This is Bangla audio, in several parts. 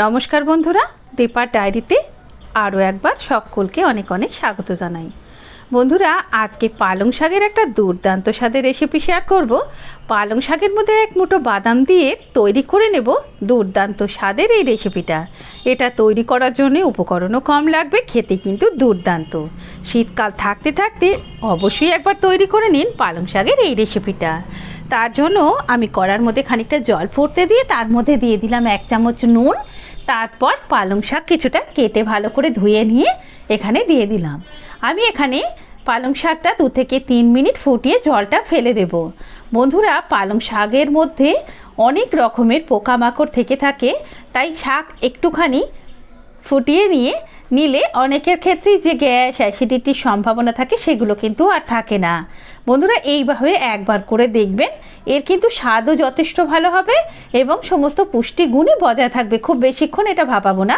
নমস্কার বন্ধুরা, দীপার ডায়েরিতে আরও একবার সকলকে অনেক অনেক স্বাগত জানাই। বন্ধুরা, আজকে পালং শাকের একটা দুর্দান্ত স্বাদের রেসিপি শেয়ার করব। পালং শাকের মধ্যে এক মুঠো বাদাম দিয়ে তৈরি করে নেব দুর্দান্ত স্বাদের এই রেসিপিটা এটা তৈরি করার জন্য উপকরণও কম লাগবে, খেতে কিন্তু দুর্দান্ত। শীতকাল থাকতে থাকতে অবশ্যই একবার তৈরি করে নিন পালং শাকের এই রেসিপিটা তার জন্য আমি কড়ার মধ্যে খানিকটা জল ফুটতে দিয়ে তার মধ্যে দিয়ে দিলাম এক চামচ নুন তারপর পালং শাক কিছুটা কেটে ভালো করে ধুয়ে নিয়ে এখানে দিয়ে দিলাম। আমি এখানে পালং শাকটা দু থেকে তিন মিনিট ফুটিয়ে জলটা ফেলে দেব। বন্ধুরা, পালং শাকের মধ্যে অনেক রকমের পোকামাকড় থেকে থাকে, তাই শাক একটুখানি ফুটিয়ে নিয়ে নিলে অনেকের ক্ষেত্রেই যে গ্যাস, অ্যাসিডিটির সম্ভাবনা থাকে সেগুলো কিন্তু আর থাকে না। বন্ধুরা, এইভাবে একবার করে দেখবেন, এর কিন্তু স্বাদও যথেষ্ট ভালো হবে এবং সমস্ত পুষ্টিগুণই বজায় থাকবে। খুব বেশিক্ষণ এটা ভাপাবো না।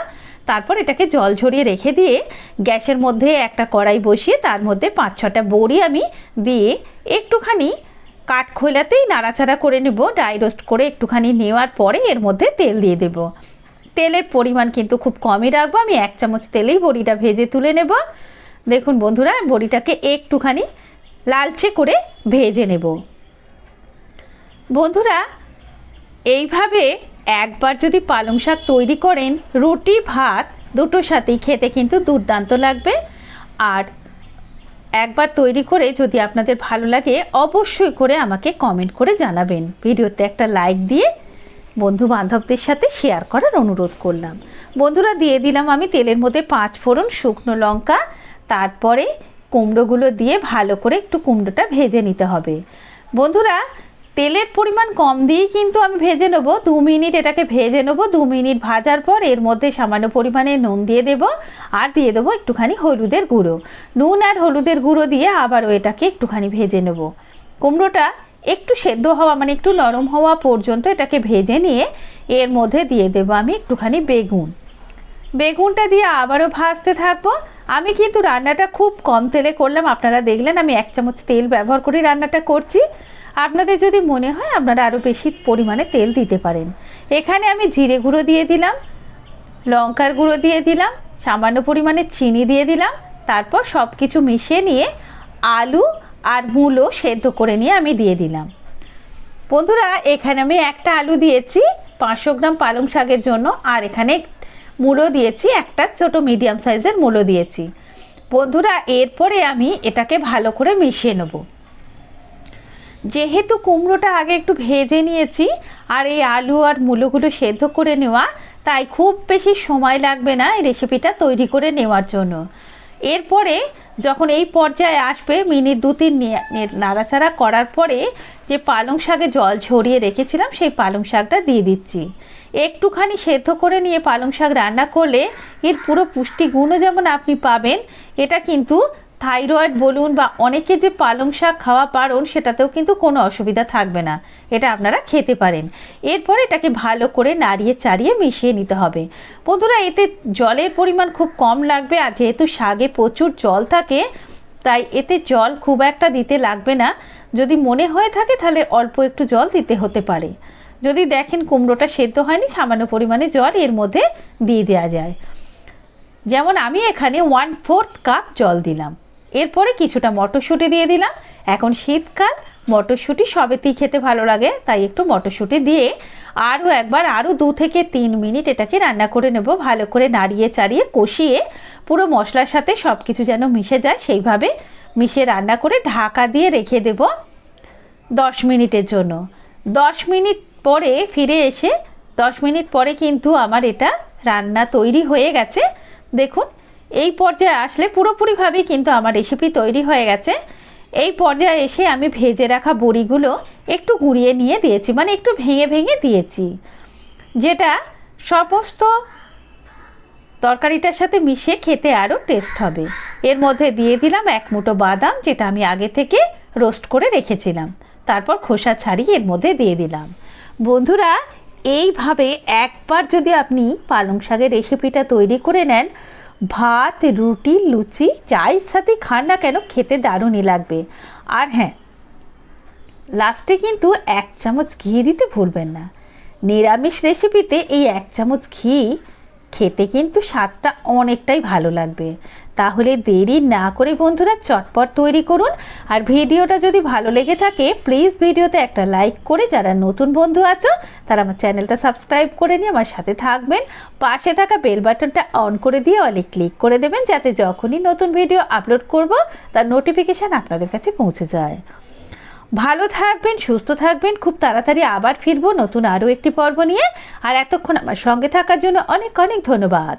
তারপর এটাকে জল ঝরিয়ে রেখে দিয়ে গ্যাসের মধ্যে একটা কড়াই বসিয়ে তার মধ্যে পাঁচ ছটা বড়ি আমি দিয়ে একটুখানি কাঠ খোলাতেই নাড়াচাড়া করে নেব। ডাই রোস্ট করে একটুখানি নেওয়ার পরে এর মধ্যে তেল দিয়ে দেবো। তেলের পরিমাণ কিন্তু খুব কমই রাখব। আমি এক চামচ তেলেই বড়িটা ভেজে তুলে নেব। দেখুন বন্ধুরা, বড়িটাকে একটুখানি লালচে করে ভেজে নেব। বন্ধুরা, এইভাবে একবার যদি পালং শাক তৈরি করেন, রুটি, ভাত দুটোর সাথেই খেতে কিন্তু দুর্দান্ত লাগবে। আর একবার তৈরি করে যদি আপনাদের ভালো লাগে, অবশ্যই করে আমাকে কমেন্ট করে জানাবেন। ভিডিওতে একটা লাইক দিয়ে বন্ধু বান্ধবদের সাথে শেয়ার করার অনুরোধ করলাম। বন্ধুরা, দিয়ে দিলাম আমি তেলের মধ্যে পাঁচ ফোড়ন শুকনো লঙ্কা, তারপরে কুমড়োগুলো দিয়ে ভালো করে একটু কুমড়োটা ভেজে নিতে হবে। বন্ধুরা, তেলের পরিমাণ কম দিয়েই কিন্তু আমি ভেজে নেব। দু মিনিট এটাকে ভেজে নেব। দু মিনিট ভাজার পর এর মধ্যে সামান্য পরিমাণে নুন দিয়ে দেব আর দিয়ে দেবো একটুখানি হলুদের গুঁড়ো। নুন আর হলুদের গুঁড়ো দিয়ে আবারও এটাকে একটুখানি ভেজে নেব। কুমড়োটা একটু সেদ্ধ হওয়া মানে একটু নরম হওয়া পর্যন্ত এটাকে ভেজে নিয়ে এর মধ্যে দিয়ে দেবো আমি একটুখানি বেগুন। বেগুনটা দিয়ে আবারও ভাজতে থাকব। আমি কিন্তু রান্নাটা খুব কম তেলে করলাম। আপনারা দেখলেন আমি এক চামচ তেল ব্যবহার করে রান্নাটা করছি। আপনাদের যদি মনে হয় আপনারা আরও বেশি পরিমাণে তেল দিতে পারেন। এখানে আমি জিরে গুঁড়ো দিয়ে দিলাম, লঙ্কার গুঁড়ো দিয়ে দিলাম, সামান্য পরিমাণে চিনি দিয়ে দিলাম, তারপর সব কিছু মিশিয়ে নিয়ে আলু আর মূলো সেদ্ধ করে নিয়ে আমি দিয়ে দিলাম। বন্ধুরা, এখানে আমি একটা আলু দিয়েছি, পাঁচশো গ্রাম পালং শাকের জন্য, আর এখানে মূলো দিয়েছি, একটা ছোট মিডিয়াম সাইজের মূলো দিয়েছি। বন্ধুরা, এরপরে আমি এটাকে ভালো করে মিশিয়ে নেব। যেহেতু কুমড়োটা আগে একটু ভেজে নিয়েছি, আর এই আলু আর মূলোগুলো সেদ্ধ করে নেওয়া, তাই খুব বেশি সময় লাগবে না এই রেসিপিটা তৈরি করে নেওয়ার জন্য। এরপরে যখন এই পর্যায়ে আসবে মিনিট দু তিন নাড়াচাড়া করার পরে যে পালং শাকে জল ঝরিয়ে রেখেছিলাম, সেই পালং শাকটা দিয়ে দিচ্ছি। একটুখানি সেদ্ধ করে নিয়ে পালং শাক রান্না করলে এর পুরো পুষ্টিগুণও যেমন আপনি পাবেন, এটা কিন্তু থাইরয়েড বলুন বা অনেকে যে পালং শাক খাওয়া পারুন, সেটাতেও কিন্তু কোনো অসুবিধা থাকবে না। এটা আপনারা খেতে পারেন। এরপর এটাকে ভালো করে নাড়িয়ে চাড়িয়ে মিশিয়ে নিতে হবে। বন্ধুরা, এতে জলের পরিমাণ খুব কম লাগবে আর যেহেতু শাকে প্রচুর জল থাকে, তাই এতে জল খুব একটা দিতে লাগবে না। যদি মনে হয়ে থাকে, তাহলে অল্প একটু জল দিতে হতে পারে। যদি দেখেন কুমড়োটা সেদ্ধ হয়নি, সামান্য পরিমাণে জল এর মধ্যে দিয়ে দেওয়া যায়। যেমন আমি এখানে ওয়ান ফোর্থ কাপ জল দিলাম। এরপরে কিছুটা মটরশুঁটি দিয়ে দিলাম। এখন শীতকাল, মটরশুঁটি সবেতেই খেতে ভালো লাগে, তাই একটু মটরশুঁটি দিয়ে আরও একবার, আরও দু থেকে তিন মিনিট এটাকে রান্না করে নেব। ভালো করে নাড়িয়ে চাড়িয়ে কষিয়ে পুরো মশলার সাথে সব কিছু যেন মিশে যায়, সেইভাবে মিশিয়ে রান্না করে ঢাকা দিয়ে রেখে দেব দশ মিনিটের জন্য। দশ মিনিট পরে ফিরে এসে, দশ মিনিট পরে কিন্তু আমার এটা রান্না তৈরি হয়ে গেছে। দেখুন এই পর্যায়ে আসলে পুরোপুরিভাবেই কিন্তু আমার রেসিপি তৈরি হয়ে গেছে। এই পর্যায়ে এসে আমি ভেজে রাখা বড়িগুলো একটু গুঁড়িয়ে নিয়ে দিয়েছি মানে একটু ভেঙে ভেঙে দিয়েছি। যেটা সমস্ত তরকারিটার সাথে মিশিয়ে খেতে আরও টেস্ট হবে। এর মধ্যে দিয়ে দিলাম এক মুঠো বাদাম, যেটা আমি আগে থেকে রোস্ট করে রেখেছিলাম। তারপর খোসা ছাড়িয়ে এর মধ্যে দিয়ে দিলাম। বন্ধুরা, এইভাবে একবার যদি আপনি পালং শাকের রেসিপিটা তৈরি করে নেন ভাত, রুটি, লুচি চায়ের সাথে খান না কেন খেতে দারুণই লাগবে। আর হ্যাঁ লাস্টে কিন্তু এক চামচ ঘি দিতে ভুলবেন না। নিরামিষ রেসিপিতে এই এক চামচ ঘি খেতে কিন্তু স্বাদটা অনেকটাই ভালো লাগবে। তাহলে দেরি না করে বন্ধুরা চটপট তৈরি করুন। আর ভিডিওটা যদি ভালো লেগে থাকে প্লিজ ভিডিওতে একটা লাইক করে যারা নতুন বন্ধু আছো, তারা আমার চ্যানেলটা সাবস্ক্রাইব করে নিয়ে আমার সাথে থাকবেন। পাশে থাকা বেল বাটনটা অন করে দিয়ে অলে ক্লিক করে দেবেন, যাতে যখনই নতুন ভিডিও আপলোড করব, তার নোটিফিকেশান আপনাদের কাছে পৌঁছে যায়। ভালো থাকবেন, সুস্থ থাকবেন, খুব তাড়াতাড়ি আবার ফিরবো নতুন আরও একটি পর্ব নিয়ে। আর এতক্ষণ আমার সঙ্গে থাকার জন্য অনেক অনেক ধন্যবাদ।